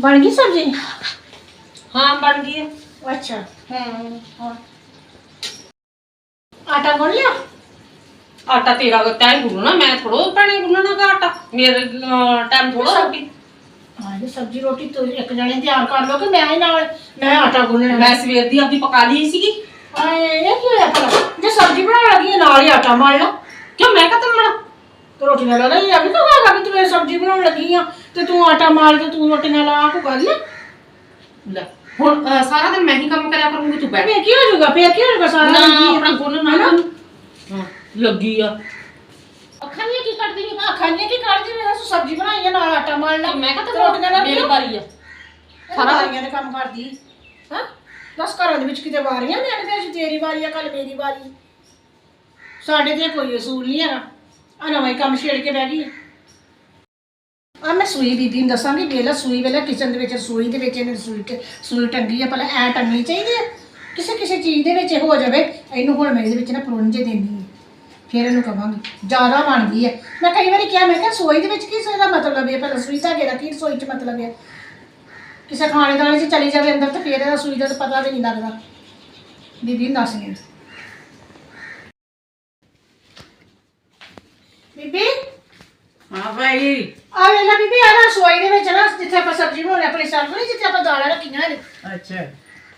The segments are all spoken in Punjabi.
ਬਣ ਗਈ ਸਬਜ਼ੀ ਹਾਂ ਬਣ ਗਈ ਹੈ ਅੱਛਾ ਹੂੰ ਹਾਂ ਆਟਾ ਗੁੰਨ ਲਿਆ ਆਟਾ ਤੇਰਾ ਤੈਂ ਗੁੰਨਣਾ ਮੈਂ ਥੋੜੋ ਭੈਣੇ ਗੁੰਨਣਾ ਗਾ ਆਟਾ ਮੇਰੇ ਟਾਈਮ ਥੋੜਾ ਹੋਗੀ ਹਾਂ ਇਹ ਸਬਜ਼ੀ ਰੋਟੀ ਤੂੰ ਇੱਕ ਜਣੇ ਤਿਆਰ ਕਰ ਲਓ ਕਿ ਮੈਂ ਹੀ ਨਾਲ ਮੈਂ ਆਟਾ ਗੁੰਨਣਾ ਮੈਂ ਸਵੇਰ ਦੀ ਆਪਦੀ ਪਕਾ ਲਈ ਸੀਗੀ ਆਏ ਇਹ ਕੀ ਹੋਇਆ ਭਲਾ ਜੇ ਸਬਜ਼ੀ ਬਣਾਉਣ ਲੱਗੀ ਹੈ, ਨਾਲ ਹੀ ਆਟਾ ਮਲ ਲਾ ਕਿਉਂ ਮੈਂ ਕਦੋਂ ਮਣਾ ਤੇ ਰੋਟੀ ਆ ਤੇ ਤੂੰ ਆਟਾ ਮਾਰ ਤੇ ਤੂੰ ਰੋਟੀ ਨਾਲ ਲਾ ਕੋ ਗੱਲ ਲੈ ਹੁਣ ਅਹ, ਸਾਰਾ ਦਿਨ ਮੈਂ ਹੀ ਕੰਮ ਕਰਿਆ ਕਰੂੰਗੀ ਤੂੰ ਬੈਠ ਫੇਰ ਕੀ ਹੋ ਜਾਊਗਾ ਫੇਰ ਕੀ ਹੋ ਜਾਊਗਾ ਸਾਰਾ ਨਾ ਦਿਨ ਕੀ ਆਪਣਾ ਗੁੰਨ ਨਾ ਹਨਾ? ਹਾਂ ਲੱਗੀ ਆ। ਅੱਖਾਂ ਦੀਆਂ ਕੀ ਕੱਢਦੀ ਨਹੀਂ ਅੱਖਾਂ ਦੀਆਂ ਕੀ ਕੱਢਦੀ ਮੈਂ ਤੂੰ ਸਬਜ਼ੀ ਬਣਾਈ ਹੈ ਨਾਲ ਆਟਾ ਮਲ ਲਾ। ਮੈਂ ਤੇ ਕਦੋਂ ਰੋਟੀ ਨਾਲ ਮੇਰੀ? ਵਾਰੀ ਆ। ਸਾਰਾ ਵਾਰੀਆਂ ਦੇ ਕੰਮ ਕਰਦੀ ਹਾਂ? ਦਸ ਘਰਾਂ ਦੇ ਵਿੱਚ ਕਿਤੇ ਵਾਰੀਆਂ ਨੇ ਤੇ ਅੱਜ ਤੇਰੀ ਵਾਰੀ ਆ ਕੱਲ ਮੇਰੀ ਵਾਰੀ। ਸਾਡੇ ਤੇ ਕੋਈ ਅਸੂਲ ਨਹੀਂ ਹੈਗਾ। ਆ ਨਵਾਂ ਹੀ ਕੰਮ ਛੇੜ ਕੇ ਬਹਿ ਗਈ ਆ। ਮੈਂ ਸੂਈ ਬੀਬੀ ਨੂੰ ਦੱਸਾਂਗੀ ਵੇਲਾ ਸੂਈ ਵੇਲਾ ਕਿਚਨ ਦੇ ਵਿੱਚ ਸੂਈ ਦੇ ਵਿੱਚ ਇਹਨੇ ਸੂਈ ਤੇ ਸੂਈ ਟੰਗੀ ਆ ਪਹਿਲਾਂ ਐ ਟੰਗਣੀ ਚਾਹੀਦੀ ਹੈ ਕਿਸੇ ਕਿਸੇ ਚੀਜ਼ ਦੇ ਵਿੱਚ ਹੋ ਜਾਵੇ, ਇਹਨੂੰ ਹੁਣ ਮੈਂ ਇਹਦੇ ਵਿੱਚ ਨਾ ਪਰੋਂਜੇ ਦੇਣੀ ਹੈ ਫਿਰ ਇਹਨੂੰ ਕਵਾਂਗੀ, ਜ਼ਿਆਦਾ ਬਣ ਗਈ ਹੈ ਮੈਂ ਕਈ ਵਾਰੀ ਕਿਹਾ, ਮੈਂ ਕਿਹਾ ਸੂਈ ਦੇ ਵਿੱਚ ਕੀ ਸੂਈ ਦਾ ਮਤਲਬ ਹੈ ਪਹਿਲਾਂ ਸੂਈ ਧਾਗੇ ਦਾ ਕੀ ਸੂਈ 'ਚ ਮਤਲਬ ਹੈ ਕਿਸੇ ਖਾਣੇ ਦਾਣੇ 'ਚ ਚਲੀ ਜਾਵੇ ਅੰਦਰ ਤਾਂ ਫਿਰ ਇਹਦਾ ਸੂਈ ਦਾ ਤਾਂ ਪਤਾ ਵੀ ਨਹੀਂ ਲੱਗਦਾ। ਬੀਬੀ ਨੂੰ ਦੱਸ ਗਈ ਬੀਬੀ? ਹਾਂ ਭਾਈ। ਆ ਵੇਲਾ ਬੀਬੀ ਆ ਨਾ ਸੂਈ ਦੇ ਵਿੱਚ ਨਾ ਜਿੱਥੇ ਆਪਾਂ ਸਬਜ਼ੀ ਬਣਾਉਣੀ ਆਪਣੀ ਸਬਜ਼ੀ ਨਹੀਂ ਜਿੱਥੇ ਆਪਾਂ ਦਾਲਾਂ ਰੱਖੀਆਂ ਨੇ। ਅੱਛਾ।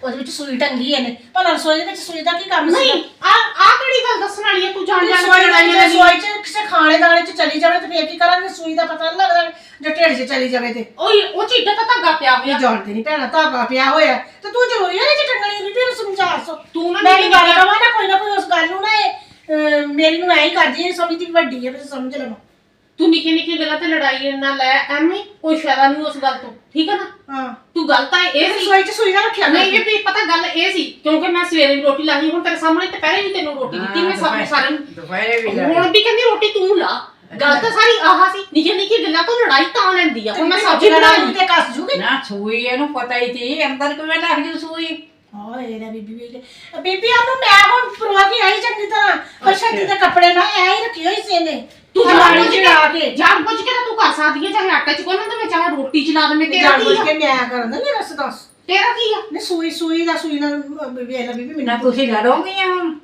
ਉਹਦੇ ਵਿੱਚ ਸੂਈ ਟੰਗੀ ਹੈ ਨੇ ਭਲਾ ਰਸੋਈ ਦੇ ਵਿੱਚ ਸੂਈ ਦਾ ਕੀ ਕੰਮ ਸੀ ਨਹੀਂ ਆ ਆ ਕਿਹੜੀ ਗੱਲ ਦੱਸਣ ਵਾਲੀ ਹੈ ਤੂੰ ਜਾਣ ਜਾਣ ਸੂਈ ਕੇ ਲੜਾਈਆਂ ਟੰਗੀ ਲੱਗੀ ਸੂਈ 'ਚ ਕਿਸੇ ਖਾਣੇ ਦਾਣੇ 'ਚ ਚਲੀ ਜਾਵੇ ਤੇ ਫੇਰ ਕੀ ਕਰਾਂਗੇ? ਸੂਈ ਦਾ ਪਤਾ ਨਹੀਂ ਲੱਗਦਾ ਜੇ ਢਿੱਡ 'ਚ ਚਲੀ ਜਾਵੇ ਤੇ। ਓਏ ਉਹ ਚੀਡਾ ਤਾਂ ਧਾਗਾ ਪਿਆ ਹੋਇਆ। ਜਾਣਦੇ ਨਹੀਂ ਭੈਣਾ ਧਾਗਾ ਪਿਆ ਹੋਇਆ। ਤੇ ਤੂੰ ਜ਼ਰੂਰੀ ਹੈ ਜੇ ਟੰਗਣੀ ਬੀਬੀ ਨੂੰ ਸਮਝਾ ਸੋ। ਤੂੰ ਨਾ ਮੈਂ ਮੇਰੀ ਗੱਲ ਗੱਲ ਕਰਾਂ ਨਾ ਕੋਈ ਨਾ ਕੋਈ ਉਸ ਗੱਲ ਨੂੰ ਨਾ ਇਹ, ਅਹ, ਮੇਰੀ ਨੂੰ ਐਂ ਹੀ ਕਰਦੀ ਹੈ ਸਮਝਦੀ ਵੱਡੀ ਹੈ ਵੀ ਸਮਝ ਲਵਾਂ। ਤੂੰ ਨਿੱਕੀ ਨਿੱਕੀ ਗੱਲਾਂ ਤੇ ਲੜਾਈ ਨਾ ਲੈ ਐਵੇਂ ਕੋਈ ਫਾਇਦਾ ਨਹੀਂ ਉਸ ਗੱਲ ਤੋਂ ਠੀਕ ਹੈ ਨਾ? ਹਾਂ। ਤੂੰ ਗੱਲ ਤਾਂ ਇਹ ਸੀ। ਰਸੋਈ 'ਚ ਸੂਈ ਨਾ ਰੱਖਿਆ। ਨਹੀਂ ਇਹ ਵੀ ਪਤਾ ਗੱਲ ਇਹ ਸੀ ਕਿਉਂਕਿ ਮੈਂ ਸਵੇਰੇ ਵੀ ਰੋਟੀ ਲਾਹੀ ਹੁਣ ਤੇਰੇ ਸਾਹਮਣੇ ਤੇ ਪਹਿਲੇ ਵੀ ਤੈਨੂੰ ਰੋਟੀ ਦਿੱਤੀ ਮੈਂ ਸਭ ਸਾਰਿਆਂ ਨੂੰ। ਦੁਪਹਿਰੇ ਵੀ ਲਾ ਹੁਣ ਵੀ ਕਹਿੰਦੀ ਰੋਟੀ ਤੂੰ ਲਾ। ਗੱਲ ਤਾਂ ਸਾਰੀ ਆਹ ਸੀ ਨਿੱਕੀ ਨਿੱਕੀ ਗੱਲਾਂ ਤੋਂ ਲੜਾਈ ਤਾਂ ਲੈਂਦੀ ਆ ਹੁਣ ਮੈਂ ਸਬਜ਼ੀ ਬਣਾਈ। ਤੇ ਕੱਸ ਜੂਗੀ? ਨਾ ਸੂਈ ਇਹਨੂੰ ਪਤਾ ਹੀ ਸੀ ਅੰਦਰ ਕਿਵੇਂ ਲੱਗ ਜੂ ਸੂਈ? ਬੀਬੀ ਵੀ ਕਿ- ਬੀਬੀ ਆ ਨੂੰ ਮੈਂ ਹੁਣ ਪਰਵਾ ਕੇ ਆਈ ਚੰਗੀ ਤਰ੍ਹਾਂ ਪਰ ਛੱਤੀ ਦੇ ਕੱਪੜੇ ਨਾ ਐ ਹੀ ਰੱਖੀ ਹੋਈ ਸੀ ਇਹਨੇ ਤੂੰ ਹਰਾਣੀ ਜਾਣ ਬੁੱਝ ਚ ਲਾ ਕੇ ਕੇ ਜਾਣ ਬੁੱਝ ਕੇ ਤਾਂ ਤੂੰ ਕਰ ਸਕਦੀ ਹੈ ਚਾਹੇ ਆਟਾ ਚ ਕੋਨਾ ਤੇ ਚਾਹੇ ਰੋਟੀ ਚ ਲਾ ਦੇ ਤੇਰਾ ਜਾਣ ਕੀ ਬੁੱਝ ਆ ਕੇ ਮੈਂ ਕਰਦਾ ਨਹੀਂ ਰਸ ਦੱਸ ਤੇਰਾ ਕੀ ਆ ਨੇ ਸੂਈ ਸੂਈ ਦਾ ਸੂਈ ਨਾਲ ਬੀਬੀ ਨਾ ਬੀਬੀ ਨਾ ਮੈਨੂੰ ਤੁਸੀਂ ਲੜੋਗੀਆਂ ਹੁਣ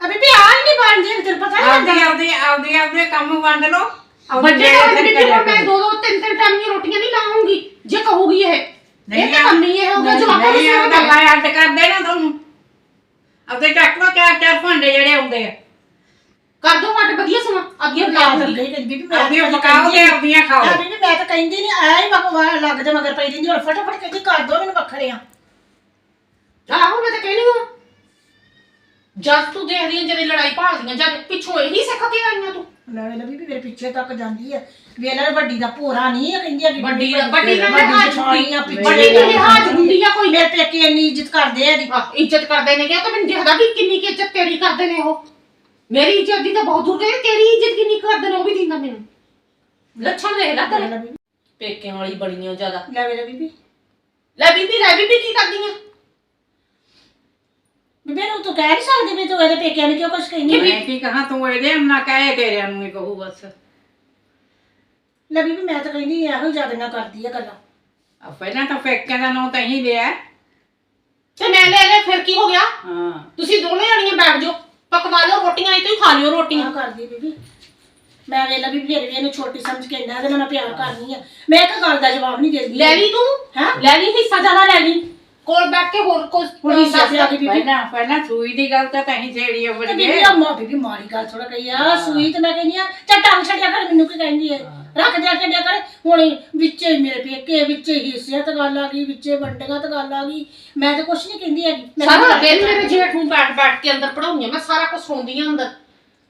ਆ ਬੀਬੀ ਆ ਹੀ ਨਹੀਂ ਬਣਦੀ ਤੈਨੂੰ ਪਤਾ ਨਹੀਂ ਆਪਦੇ ਲੱਗਦਾ ਆਪਦੇ ਆਪਦੇ ਆਪਦੇ ਕੰਮ ਵੰਡ ਲਓ ਆਪਦੇ ਵੱਡੇ ਜਿਹੜੇ ਘਰ ਦੇ ਫਿਰ ਵਿੱਚ ਕਰਿਆ ਹੁਣ ਮੈਂ ਕਰੋ। ਦੋ ਦੋ ਤਿੰਨ ਤਿੰਨ ਟਾਈਮ ਦੀਆਂ ਰੋਟੀਆਂ ਨਹੀਂ ਲਾਉਂਗੀ ਜੇ ਕਹੂਗੀ ਇਹ ਨਹੀਂ ਇਹ ਤਾਂ ਇਹ ਨੂੰ ਅੱਡ ਤੁਹਾਨੂੰ। ਆਪਦੇ ਚੱਕ ਚਾਰ ਚਾਰ ਭਾਂਡੇ ਜਿਹੜੇ ਆਉਂਦੇ ਆ। ਕਰ ਦੋ ਵਧੀਆ ਅੱਗੇ ਆਪਦੀਆਂ ਪਕਾਓ ਕਹਿੰਦੀ ਤੇ ਨਹੀਂ। ਆਪਦੀਆਂ ਖਾਓ। ਆ ਬੀਬੀ ਮੈਂ ਤਾਂ ਕਹਿੰਦੀ ਨਹੀਂ ਐ ਹੀ ਲੱਗਦੇ ਮਗਰ ਪਈ ਰਹਿੰਦੀ ਹੁਣ ਫਟਾਫਟ ਕਹਿੰਦੀ ਕਰ ਦੋ ਮੈਨੂੰ ਵੱਖਰੇ ਆ। ਆਹੋ ਮੈਂ ਤਾਂ ਕਹਿਣੀ ਹਾਂ। ਜਦ ਤੂੰ ਦੇਖਦੀ ਆਂ ਜਦੋਂ ਲੜਾਈ ਭਾਲਦੀਆਂ ਜਦ ਪਿੱਛੋਂ ਇਹੀ ਸਿੱਖ ਕੇ ਆਈਆਂ ਤੂੰ। ਲੈ ਲੈ ਬੀਬੀ ਮੇਰੇ ਪਿੱਛੇ ਤੱਕ ਜਾਂਦੀ ਹੈ ਵੇਲੇ ਵੱਡੀ ਦਾ ਭੋਰਾ ਨਹੀਂ ਹੈ ਕਹਿੰਦੀ ਆ ਕਿ ਵੱਡੀ ਦਾ- ਵੱਡੀ ਵੱਡੀ ਲਿਹਾਜ਼ ਆ, ਹੁੰਦੀ ਪਿੱਛੇ ਵੱਡੀ ਦੀ ਲਿਹਾਜ਼ ਹੁੰਦੀ ਆ ਕੋਈ। ਮੇਰੇ ਪੇਕੇ ਇੰਨੀ ਇੱਜ਼ਤ ਕਰਦੇ ਆ ਇਹਦੀ। ਹਾਂ, ਇੱਜ਼ਤ ਕਰਦੇ ਨੇ ਤਾਂ ਮੈਨੂੰ ਦੇਖਦਾ ਵੀ ਕਿੰਨੀ ਕੀ ਇੱਜ਼ਤ ਤੇਰੀ ਕਰਦੇ ਨੇ ਉਹ। ਮੇਰੀ ਇੱਜ਼ਤ ਦੀ ਤਾਂ ਬਹੁਤ ਦੂਰ ਗਈ ਤੇਰੀ ਇੱਜ਼ਤ ਕਿੰਨੀ ਕਰਦੇ ਨੇ ਉਹ ਵੀ ਦਿੰਦਾ ਮੈਨੂੰ। ਲੱਛਣ ਦੇਖ ਲੈ ਲੈ ਤੇਰੇ। ਲੈ ਬੀਬੀ। ਪੇਕਿਆਂ ਵਾਲੀ ਬੜੀਆਂ ਜ਼ਿਆਦਾ। ਲੈ ਵੇਲੇ ਬੀਬੀ। ਲੈ ਬੀਬੀ ਲੈ ਬੀਬੀ ਕੀ ਕਰਦੀਆਂ ਬੀਬੀ ਨੂੰ ਤੂੰ ਕਹਿ ਨਹੀਂ ਸਕਦੀ ਵੀ ਤੂੰ ਇਹਦੇ ਪੇਕਿਆਂ ਨੇ ਕਿਉਂ ਕੁਝ ਕਹਿੰਦੀ ਮੈਂ ਕੀ ਕਹਾਂ ਤੂੰ ਇਹਦੇ ਨਾ ਕਹੇ ਤੇਰੇ ਨੂੰ ਹੀ ਕਹੂ ਬਸ। ਲੈ ਬੀਬੀ ਮੈਂ ਤਾਂ ਕਹਿੰਦੀ ਇਹੋ ਹੀ ਜ਼ਿਆਦਾ ਕਰਦੀ ਆ ਗੱਲਾਂ। ਆ ਪਹਿਲਾਂ ਤਾਂ ਫੇਕਾਂ ਦਾ ਨਾਂ ਤਾਂ ਹੀ ਲਿਆ। ਤੇ ਮੈਂ ਲੈ ਲੈ ਫਿਰ ਕੀ ਹੋ ਗਿਆ? ਹਾਂ। ਤੁਸੀਂ ਦੋਨੇ ਜਣੀਆਂ ਬੈਠ ਜਾਓ ਪਕਵਾ ਲਓ ਰੋਟੀਆਂ ਇਹ ਤੋਂ ਹੀ ਖਾ ਲਿਓ ਰੋਟੀਆਂ। ਆ ਕਰਦੀ ਬੀਬੀ। ਮੈਂ ਵੇਲਾ ਵੀ ਫਿਰ ਵੀ ਇਹਨੂੰ ਛੋਟੀ ਸਮਝ ਕੇ ਇੰਨਾ ਇਹਦੇ ਨਾਲ ਮੈਂ ਪਿਆਰ ਕਰਨੀ ਆ। ਮੈਂ ਇੱਕ ਗੱਲ ਦਾ ਜਵਾਬ ਨਹੀਂ ਦਿੰਦੀ। ਲੈ ਲਈ ਤੂੰ? ਹੈਂ? ਲੈ ਲਈ ਹਿੱਸਾ ਜ਼ਿਆਦਾ ਲੈ ਲਈ। ਕੋਲ ਬੈਠ ਕੇ ਹੋਰ ਕੁਝ ਹੁਣ ਹਿੱਸਾ ਤੇ ਆ ਗਈ ਬੀਬੀ ਪਹਿਲਾਂ ਪਹਿਲਾਂ ਸੂਈ ਦੀ ਗੱਲ ਤਾਂ ਤਹੀਂ ਛੇੜੀ ਤੇ ਉੱਪਰ ਬੀਬੀ ਗਏ ਅੰਮਾ ਬੀਬੀ ਮਾੜੀ ਗੱਲ ਥੋੜਾ ਕਹੀ ਆ ਸੂਈ ਤੇ ਮੈਂ ਕਹਿੰਦੀ ਆ ਚੱਲ ਟੰਗ ਛੱਡਿਆ ਕਰ ਮੈਨੂੰ ਕੀ ਕਹਿੰਦੀ ਐ ਰੱਖ ਦਿਆ ਛੱਡਿਆ ਕਰ। ਹੁਣ ਵਿੱਚੇ ਹੀ ਮੇਰੇ ਪੇਕੇ ਵਿੱਚੇ ਹੀ ਹਿੱਸਿਆਂ ਤੇ ਗੱਲ ਆ ਗਈ ਵਿੱਚੇ ਵੰਡੀਆਂ ਤੇ ਗੱਲ ਆ ਗਈ। ਮੈਂ ਤਾਂ ਕੁਛ ਨਹੀਂ ਕਹਿੰਦੀ ਹੈਗੀ। ਮੈਂ ਸਾਰਾ ਤਾਂ ਦਿਨ ਮੇਰੇ ਜੇਠ ਨੂੰ ਬੈਠ ਬੈਠ ਕੇ ਅੰਦਰ ਪੜਾਉਂਦੀਆਂ ਮੈਂ ਸਾਰਾ ਕੁਝ ਸੁਣਦੀ ਆਂ ਅੰਦਰ।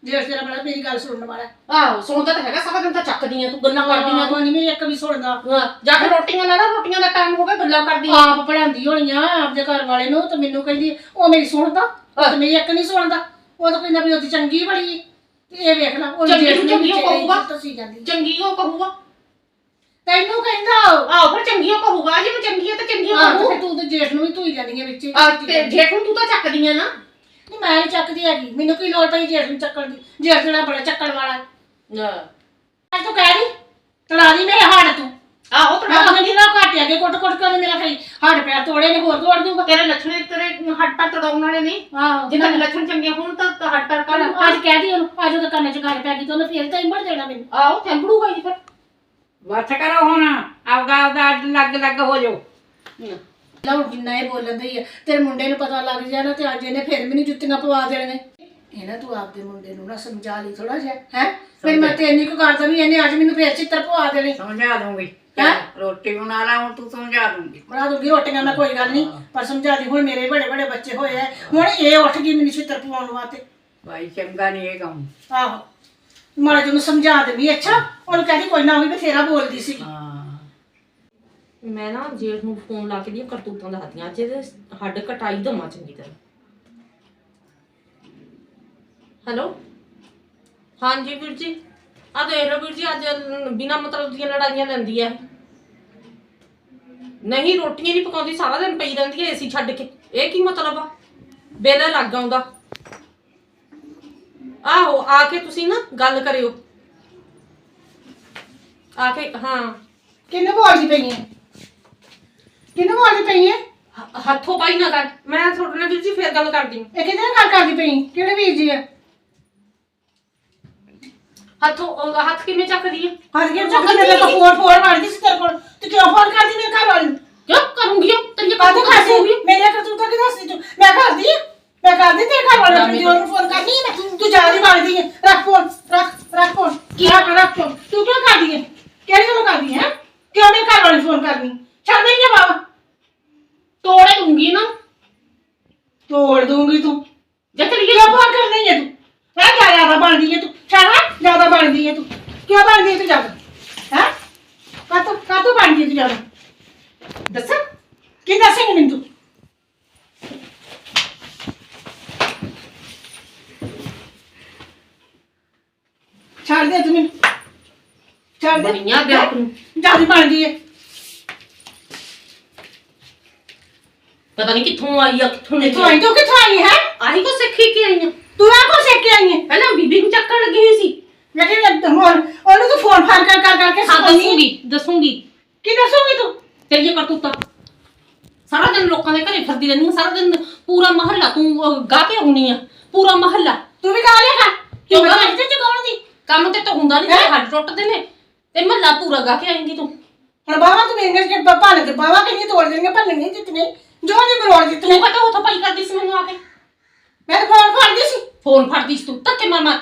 ਜੇਠ ਤੇਰਾ ਬੜਾ ਮੇਰੀ ਗੱਲ ਸੁਣਨ ਵਾਲਾ ਆਹੋ ਸੁਣਦਾ ਤਾਂ ਹੈਗਾ ਸਾਰਾ ਦਿਨ ਤਾਂ ਚੱਕਦੀਆਂ ਤੂੰ ਗੱਲਾਂ ਕਰਦੀਆਂ ਤੂੰ। ਨਹੀਂ ਮੇਰੀ ਇੱਕ ਵੀ ਸੁਣਦਾ। ਤੂੰ ਹਾਂ, ਜਾ ਕੇ ਰੋਟੀਆਂ ਲੈ ਲੈ ਰੋਟੀਆਂ ਦਾ ਟਾਈਮ ਹੋ ਗਿਆ ਗੱਲਾਂ ਕਰਦੀਆਂ ਆਪ ਪੜਾਉਂਦੀ ਹੋਣੀਆਂ ਆਪਦੇ ਘਰ ਵਾਲੇ ਨੂੰ ਤੇ ਮੈਨੂੰ ਕਹਿੰਦੀ ਉਹ ਮੇਰੀ ਸੁਣਦਾ ਤੇ ਮੇਰੀ ਇੱਕ ਨਹੀਂ ਸੁਣਦਾ। ਉਹ ਤਾਂ ਕਹਿੰਦਾ ਵੀ ਉਹਦੀ ਚੰਗੀ ਬੜੀ ਤੇ ਇਹ ਵੇਖ ਲੈ ਉਹ ਚੰਗੀ ਨੂੰ ਚੰਗੀ ਉਹ ਕਹੂਗਾ। ਤੁਸੀਂ ਜਾਂਦੀ ਚੰਗੀ ਉਹ ਕਹੂਗਾ। ਤੈਨੂੰ ਕਹਿੰਦਾ ਉਹ। ਆਹੋ ਫਿਰ ਚੰਗੀ ਉਹ ਕਹੂਗਾ। ਜੇ ਮੈਂ ਚੰਗੀ ਹੈ ਤਾਂ ਚੰਗੀ ਉਹ ਆਹ ਤੇ ਕਹੂ ਫਿਰ ਤੂੰ ਤੇ ਜੇਠ ਨੂੰ ਵੀ ਧੂਈ ਜਾਂਦੀ ਹੈ ਵਿੱਚ। ਆ ਤੇ ਜੇਠ ਨੂੰ ਤੂੰ ਤਾਂ ਚੱਕਦੀਆਂ ਨਾ। ਮੈਂ ਨਹੀਂ ਚੱਕਦੀ ਹੈਗੀ। ਮੈਨੂੰ ਕੀ ਲੋੜ ਪਈ ਜੇਠ ਨੂੰ ਚੱਕਣ ਦੀ? ਜੇਠ ਜਿਹੜਾ ਬੜਾ ਚੱਕਣ ਵਾਲਾ ਹੈ। ਹਾਂ ਅੱਜ ਤੂੰ ਕਹਿ ਰਹੀ ਤੜਾ ਦੀ ਮੇਰੇ ਹਾੜ ਤੂੰ। ਆਹੋ ਮੈਂ ਤਾਂ ਕਿਹਾ ਘਾਟੇ ਅੱਗੇ ਕੁੱਟ ਕੁੱਟ ਕੇ ਉਹਨੇ ਮੇਰਾ ਕਈ ਹੱਡ ਪੈਰ ਤੋੜੇ ਨੇ ਹੋਰ ਤੋੜ ਦੂੰਗਾ ਤੇਰੇ ਲੱਛਣ ਤੇਰੇ ਹੱਟ ਪੱਟ ਤੜਾਉਣ ਵਾਲੇ ਨਹੀਂ। ਆਹੋ ਜਿੰਨਾਂ ਦੇ ਲੱਛਣ ਚੰਗੇ ਹੋਣ ਤਾਂ ਤਾਂ ਹੱਟ ਪੱਟ ਕੱਲ ਕਰ ਅੱਜ ਕਹਿ ਦੀ ਉਹਨੂੰ ਅੱਜ ਉਹਦੇ ਕੰਨ 'ਚ ਗੱਲ ਪੈ ਗਈ ਤਾਂ ਉਹਨੇ ਫੇਰ ਤਾਂ ਇੰਬੜ ਦੇਣਾ ਮੈਨੂੰ। ਆਹੋ ਥੰਬੜੂਗਾ ਹੀ ਫਿਰ। ਵੱਥ ਕਰੋ ਹੁਣ ਆਪਦਾ ਆਪਦਾ ਅੱਡ ਲੱਗ ਲੱਗ ਹੋ ਜਾਓ। ਲਓ ਜਿੰਨਾ ਇਹ ਬੋਲਣ ਦੀ ਹੈ ਤੇਰੇ ਮੁੰਡੇ ਨੂੰ ਪਤਾ ਲੱਗ ਜਾਣਾ ਤੇ ਅੱਜ ਇਹਨੇ ਫਿਰ ਮੈਨੂੰ ਜੁੱਤੀਆਂ ਪਵਾ ਦੇਣਗੇ ਇਹ ਨਾ ਤੂੰ ਆਪਦੇ ਮੁੰਡੇ ਨੂੰ ਨਾ ਸਮਝਾ ਲਈ ਥੋੜਾ ਜਿਹਾ ਹੈ? ਫਿਰ ਮੈਂ ਤੇ ਇੰਨੀ ਕੁ ਕਰਦਾ ਵੀ ਇਹਨੇ ਅੱਜ ਮੈਨੂੰ ਫੇਰ ਚਿੱਤਰ ਪਵਾ ਦੇਣੇ। ਸਮਝਾ ਦੂੰਗੀ। ਹੈਂ? ਰੋਟੀ ਬਣਾ ਲਾ ਹੁਣ ਤੂੰ ਸਮਝਾ ਦੂੰਗੀ। ਬਣਾ ਦੂੰਗੀ ਰੋਟੀਆਂ ਮੈਂ ਕੋਈ ਗੱਲ ਨਹੀਂ ਪਰ ਸਮਝਾ ਦੀ ਹੁਣ ਮੇਰੇ ਬੜੇ ਬੜੇ ਬੱਚੇ ਹੋਏ ਆ। ਹੁਣ ਇਹ ਉੱਠ ਗਈ ਮੈਨੂੰ ਚਿੱਤਰ ਪਵਾਉਣ ਵਾਸਤੇ। ਭਾਈ ਚੰਗਾ ਨਹੀਂ ਇਹ ਕੰਮ। ਆਹੋ। ਮਾੜਾ ਜਿਹਨੂੰ ਸਮਝਾ ਦੇਵੀ ਅੱਛਾ? ਉਹਨੂੰ ਕਹਿੰਦੀ ਕੋਈ ਨਾ ਉਹ ਵੀ ਬਥੇਰਾ ਬੋਲਦੀ ਸੀ। ਹਾਂ। ਮੈਂ ਨਾ ਜੇਠ ਨੂੰ ਫੋਨ ਲਾ ਕੇ ਦੀਆਂ ਕਰਤੂਤਾਂ ਦੱਸਦੀਆਂ ਅੱਜ ਇਹਦੇ ਹੱਡ ਕਟਾਈ ਦਵਾਂ ਚੰਗੀ ਤਰ੍ਹਾਂ। ਹੈਲੋ ਹਾਂਜੀ ਵੀਰ ਜੀ ਆ ਦੇਖ ਲਓ ਵੀਰ ਜੀ, ਅੱਜ ਬਿਨਾ ਮਤਲਬ ਦੀਆਂ ਲੜਾਈਆਂ ਲੈਂਦੀ ਹੈ ਨਹੀਂ, ਰੋਟੀਆਂ ਨਹੀਂ ਪਕਾਉਂਦੀ, ਸਾਰਾ ਦਿਨ ਪਈ ਰਹਿੰਦੀ ਐ ਏਸੀ ਛੱਡ ਕੇ। ਇਹ ਕੀ ਮਤਲਬ ਆ? ਬਿੱਲ ਲੱਗ ਆਉਂਦਾ। ਆਹੋ, ਆ ਕੇ ਤੁਸੀਂ ਨਾ ਗੱਲ ਕਰਿਓ। ਆ ਕੇ, ਹਾਂ। ਕਿੰਨੂੰ ਬੋਲਦੀ ਪਈ ਹੈ ਕਿੰਨੂੰ ਬੋਲਦੀ ਪਈ ਹੈ ਹ- ਹੱਥੋਂ ਪਾਈ ਨਾ ਕਰ। ਮੈਂ ਤੁਹਾਡੇ ਨਾਲ ਵੀਰ ਜੀ ਫੇਰ ਗੱਲ ਕਰਦੀ ਹਾਂ। ਇਹ ਕਿਹਦੇ ਨਾਲ ਗੱਲ ਕਰਦੀ ਪਈ? ਕਿਹੜੇ ਵੀਰ ਜੀ ਹੈ ਹੱਥੋਂ ਉਹ ਹੱਥ ਕਿਵੇਂ ਚੱਕਦੀ ਹੈ ਹਰ ਕੇ ਚੱਕ ਮੇਰੇ ਕੋਲ ਫੋਨ ਫੋਨ ਮਾਰਦੀ ਸੀ ਤੇਰੇ ਕੋਲ। ਤੇ ਕਿਉਂ ਫੋਨ ਕਰਦੀ ਮੇਰੇ ਘਰ ਵਾਲੀ? ਨੂੰ ਕਿਉਂ ਕਰੂੰਗੀ ਉਹ ਤੇਰੀ ਕਾਹਦੇ ਕਾਹਦੇ ਖਾਸੀ ਖਾਸੂਗੀ ਮੇਰੇ ਘਰ ਤੂੰ ਤਾਂ ਕਿ ਦੱਸਦੀ ਤੂੰ ਮੈਂ ਕਰਦੀ ਆ। ਮੈਂ ਕਰਦੀ ਤੇਰੇ ਘਰ ਵਾਲੇ। ਨੂੰ ਜੋਰ ਨੂੰ ਫੋਨ ਕਰਦੀ ਆ ਮੈਂ ਤੂੰ ਜਾ ਨਹੀਂ ਮਾਰਦੀ ਹੈ ਰੱਖ ਫੋਨ ਰੱਖ ਰੱਖ ਫੋਨ ਕੀ? ਰੱਖ ਰੱਖ ਫੋਨ ਤੂੰ ਕਿਉਂ ਕਰਦੀ ਹੈ ਕਿਹੜੀ ਗੱਲ ਕਰਦੀ ਹੈ? ਕਿਉਂ ਮੇਰੇ ਘਰ ਵਾਲੇ ਨੂੰ ਫੋਨ ਕਰਨੀ? ਛੱਡ ਨਹੀਂ ਬਾਬਾ ਤੋੜੇ ਦੂੰਗੀ ਨਾ ਤੋੜ ਦੂੰਗੀ ਤੂੰ। ਜੇ ਚਲੀ ਕਿਉਂ ਫੋਨ ਕਰਨੀ ਹੈ ਤੂੰ ਮੈਂ ਕਿਆ ਜ਼ਿਆਦਾ ਬਣਦੀ ਹੈ ਤੂੰ। ਛੱਡ ਜ਼ਿਆਦਾ ਬਣਦੀ ਹੈ ਤੂੰ। ਕਿਉਂ ਬਣਦੀ ਹੈ ਤੂੰ ਜ਼ਿਆਦਾ? ਹੈ? ਕਾਤੋਂ ਕਾਤੋਂ ਬਣਦੀ ਹੈ ਤੂੰ ਜ਼ਿਆਦਾ? ਦੱਸਾਂ? ਕੀ ਦੱਸੇਂਗੀ ਮੈਨੂੰ ਤੂੰ? ਛੱਡ ਦੇ ਤੂੰ ਮੈਨੂੰ। ਛੱਡ ਦੇ। ਬੜੀਆਂ ਬਿਆਕ ਨੂੰ ਜ਼ਿਆਦਾ ਬਣਦੀ ਹੈ ਪਤਾ ਨਹੀਂ ਕਿੱਥੋਂ ਆਈ ਆ ਕਿੱਥੋਂ ਨਹੀਂ ਤੂੰ ਆਈ? ਤੂੰ ਕਿੱਥੋਂ ਆਈ ਹੈ? ਆਹੀ ਕੋ ਸਿੱਖੀ ਕੇ ਆਈ ਆ? ਤੂੰ ਆ ਕੋ ਸਿੱਖ ਕੇ ਆਈ ਹੈ? ਪਹਿਲਾਂ ਬੀਬੀ ਨੂੰ ਚੱਕਣ ਲੱਗੀ ਹੋਈ ਸੀ। ਮੈਂ ਕਿਹਾ ਹੁਣ ਉਹਨੂੰ ਤੂੰ ਫੋਨ ਫਾਨ ਕਰ ਕਰ ਕਰਕੇ ਹਾਂ ਸਿਖਾਉਂਦੀ ਹੈ। ਦੱਸੂਗੀ। ਦੱਸੂਗੀ ਕੀ ਦੱਸੂਗੀ ਤੂੰ? ਤੇਰੀ ਇਹ ਕਰਤੂਤਾ। ਸਾਰਾ ਦਿਨ ਲੋਕਾਂ ਦੇ ਘਰੇ ਫਿਰਦੀ ਰਹਿੰਦੀ ਆ, ਸਾਰਾ ਦਿਨ ਪੂਰਾ ਮਹੱਲਾ ਤੂੰ ਅਹ, ਗਾ ਕੇ ਆਉਣੀ ਆ ਪੂਰਾ ਮਹੱਲਾ। ਤੂੰ ਵੀ ਗਾ ਲਿਆ ਕਿਉਂ ਕਿਉਂ ਗਾ ਗਾ? ਲਿਆ? ਤੇ ਚਗਾਉਣ ਦੀ। ਕੰਮ ਤੇ ਤਾਂ ਹੁੰਦਾ ਨਹੀਂ ਹੈਂ? ਹੱਡ ਟੁੱਟਦੇ ਨੇ। ਤੇ ਮਹੱਲਾ ਪੂਰਾ ਗਾ ਕੇ ਆਏਂਗੀ ਤੂੰ। ਹੁਣ ਬਾਵਾ ਤੂੰ ਮੇਰੇ ਕੇ ਬੱਪਾ ਨੇ ਬਾਵਾ ਕਿੰਨੀ ਤੋੜ ਦੇਣਗੇ ਭੰਨ ਨਹੀਂ ਜਿੱਤਨੇ ਜੋ ਨਹੀਂ ਮਰੋੜ ਜਿੱਤਨੇ ਤੂੰ ਕਹਤਾ ਉਥੋਂ ਪਾਈ ਕਰਦੀ ਸੀ ਮੈਨੂੰ ਆ ਕੇ? ਮੈਂ ਤਾਂ ਫੋਨ ਫੜਦੀ ਸੀ। ਫੋਨ ਫੜਦੀ ਸੀ ਤੂੰ ਧੱਕੇ ਮਾਰ ਮਾਰ।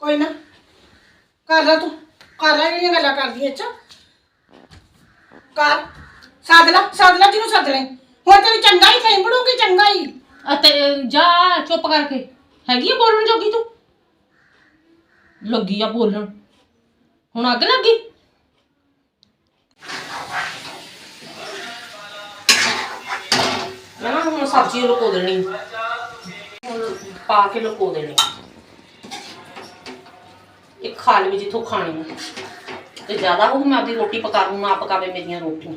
ਕੋਈ ਨਾ ਕਰ ਲੈ ਤੂੰ ਕਰ ਲੈ ਜਿਹੜੀਆਂ ਗੱਲਾਂ ਕਰਦੀ ਅੱਛਾ ਕਰ ਸਾਧ ਲੈ ਸਾਧ ਲੈ ਜਿਹਨੂੰ ਸੱਦ ਲੈ। ਹੁਣ ਤੇ ਚੰਗਾ ਹੀ ਬੜੂਗੀ ਚੰਗਾ ਹੀ ਅਤੇ ਜਾ ਚੁੱਪ ਕਰਕੇ। ਹੈਗੀ ਆ ਬੋਲਣ ਜੋਗੀ ਤੂੰ? ਲੱਗੀ ਆ ਬੋਲਣ। ਹੁਣ ਅੱਗ ਲੱਗੀ? ਮੈਂ ਨਾ ਹੁਣ ਸਬਜ਼ੀ ਲੁਕੋ ਦੇਣੀ। ਹੁਣ ਪਾ ਕੇ ਲੁਕੋ ਦੇਣੀ। ਇਹ ਖਾ ਲਵੇ ਜਿੱਥੋਂ ਖਾਣੀ ਹੈ ਤੇ ਜ਼ਿਆਦਾ ਹੋਊ, ਮੈਂ ਆਪਦੀ ਰੋਟੀ ਪਕਾ ਲੂੰ ਨਾ ਪਕਾਵੇ ਮੇਰੀਆਂ ਰੋਟੀਆਂ।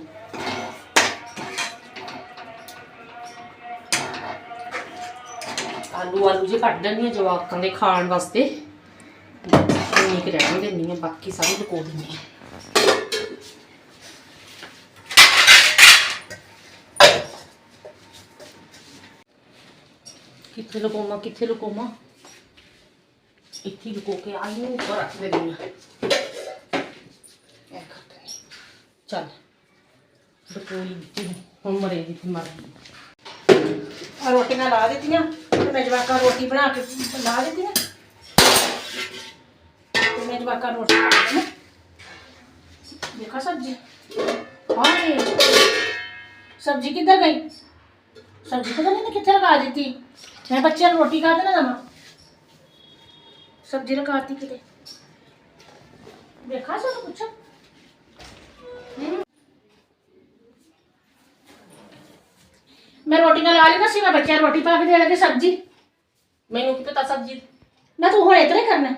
ਆਲੂ ਆਲੂ ਜੇ ਕੱਢ ਦਿੰਦੀ ਆ ਜਵਾਕਾਂ ਦੇ ਖਾਣ ਵਾਸਤੇ। ਇੰਨੀ ਕੁ ਰਹਿਣ ਦਿੰਦੀ ਆ, ਬਾਕੀ ਸਾਰੀ ਲੁਕੋ ਦਿੰਦੀ ਆ। ਕਿੱਥੇ ਲੁਕਾਵਾਂ ਕਿੱਥੇ ਲੁਕਾਵਾਂ ਇੱਥੇ ਹੀ ਲੁਕੋ ਕੇ ਆਈ ਨੂੰ ਉੱਪਰ ਰੱਖ ਦਿੰਦੀ ਆ ਐ ਕਰ ਦੇ ਚੱਲ ਬਕੋਲੀ ਵਿੱਚ ਹੁਣ ਮਰੇਗੀ ਤੇ ਮਰ ਗਈ ਆ ਰੋਟੀਆਂ ਲਾ ਦਿੱਤੀਆਂ ਤੇ ਮੈਂ ਜਵਾਕਾਂ ਨੂੰ ਰੋਟੀ ਬਣਾ ਕੇ ਲਾ ਦਿੱਤੀਆਂ ਤੇ ਮੈਂ ਜਵਾਕਾਂ ਨੂੰ ਰੋਟੀ ਬਣਾ ਕੇ ਦੇਖਾ ਸਬਜ਼ੀ ਮੈਂ ਬੱਚਿਆਂ ਨੂੰ ਰੋਟੀ ਖਾ ਦੇਣਾ ਦਵਾਂ ਸਬਜ਼ੀ ਲਗਾਤੀ ਕਿਤੇ। ਦੇਖਾ ਸਾਨੂੰ ਪੁੱਛੋ ਮੈਂ ਰੋਟੀਆਂ ਲਾ ਲਈ ਨਾ ਸੀ ਮੈਂ ਬੱਚਿਆਂ ਨੂੰ ਰੋਟੀ ਪਾ ਕੇ ਦੇ ਲੱਗੇ ਸਬਜ਼ੀ। ਮੈਨੂੰ ਕੀ ਪਤਾ ਸਬਜ਼ੀ ਨਾ ਤੂੰ ਹੁਣ ਇਤਨੇ ਕਰਨਾ।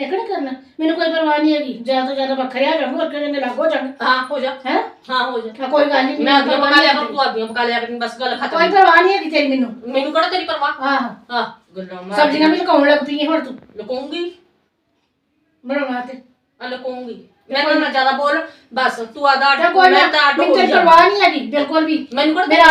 ਇਕੜੇ ਕਰਨਾ ਮੈਨੂੰ ਕੋਈ ਪਰਵਾਹ ਨਹੀਂ ਹੈਗੀ। ਜ਼ਿਆਦਾ ਤੋਂ ਜ਼ਿਆਦਾ ਵੱਖਰੇ ਆ ਜਾਵਾਂਗੇ ਹੋਰ ਕਿਹਨੇ ਲੱਗੋ ਜਾਣ? ਹਾਂ ਹੋ ਜਾ। ਹੈ? ਹਾਂ ਹੋ ਜਾ। ਕੋਈ ਗੱਲ ਨਹੀਂ ਮੈਂ ਅੱਗੇ ਪਕਾ ਲਿਆ ਤੂੰ ਅੱਗੇ ਪਕਾ ਲਿਆ ਬਸ ਗੱਲ ਕੋਈ ਖਤਮ ਪਰਵਾਹ ਨਹੀਂ ਹੈਗੀ ਤੇਰੀ ਮੈਨੂੰ। ਮੈਨੂੰ ਕਿਹੜਾ ਤੇਰੀ ਪਰਵਾਹ? ਆਹ। ਹਾਂ ਗੱਲਾਂ ਮਾਰ ਸਬਜ਼ੀਆਂ ਵੀ ਲਕਾਉਣ ਲੱਗ ਪਈ ਹੈ ਹੁਣ ਤੂੰ। ਲੁਕਾਉਂਗੀ? ਬਣਾਉਣਾ ਤੇ। ਅਲ ਕਹੂੰਗੀ ਮੈਂ ਕੋਈ ਨਾ ਜ਼ਿਆਦਾ ਬੋਲ ਬਸ ਤੂੰ ਆਦਾ ਕੋਈ ਨਾ ਮੈਂ ਤਾਂ ਮੈਨੂੰ ਹੋ ਜਾ ਪਰਵਾਹ ਨਹੀਂ ਹੈਗੀ ਬਿਲਕੁਲ ਵੀ। ਮੈਨੂੰ ਕੋਲ ਮੇਰਾ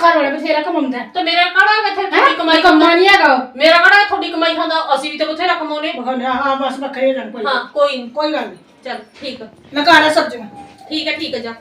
ਘਰ ਵਾਲਾ ਬਥੇਰਾ ਕਮਾਉਂਦਾ ਹੈ। ਤੇ ਮੇਰਾ ਕੜਾ ਹੈਂ? ਤੁਹਾਡੀ ਕਮਾਈ ਕੰਮਾ ਨਹੀਂ ਹੈਗਾ ਉਹ। ਮੇਰਾ ਕੜਾ ਤੁਹਾਡੀ ਕਮਾਈ ਖਾਂਦਾ ਅਸੀਂ ਵੀ ਤੇ ਬਥੇਰਾ ਕਮਾਉਨੇ ਬਖੰਡ ਹਾਂ ਬਸ ਬੱਕਰੇ ਰੰਗ ਕੋਈ ਹਾਂ ਕੋਈ ਨੀ। ਕੋਈ ਗੱਲ ਨਹੀਂ ਚੱਲ ਠੀਕ ਆ। ਲਗਾ ਲੈ ਸਬਜ਼ੀਆਂ। ਠੀਕ ਹੈ ਠੀਕ ਹੈ ਜਾ।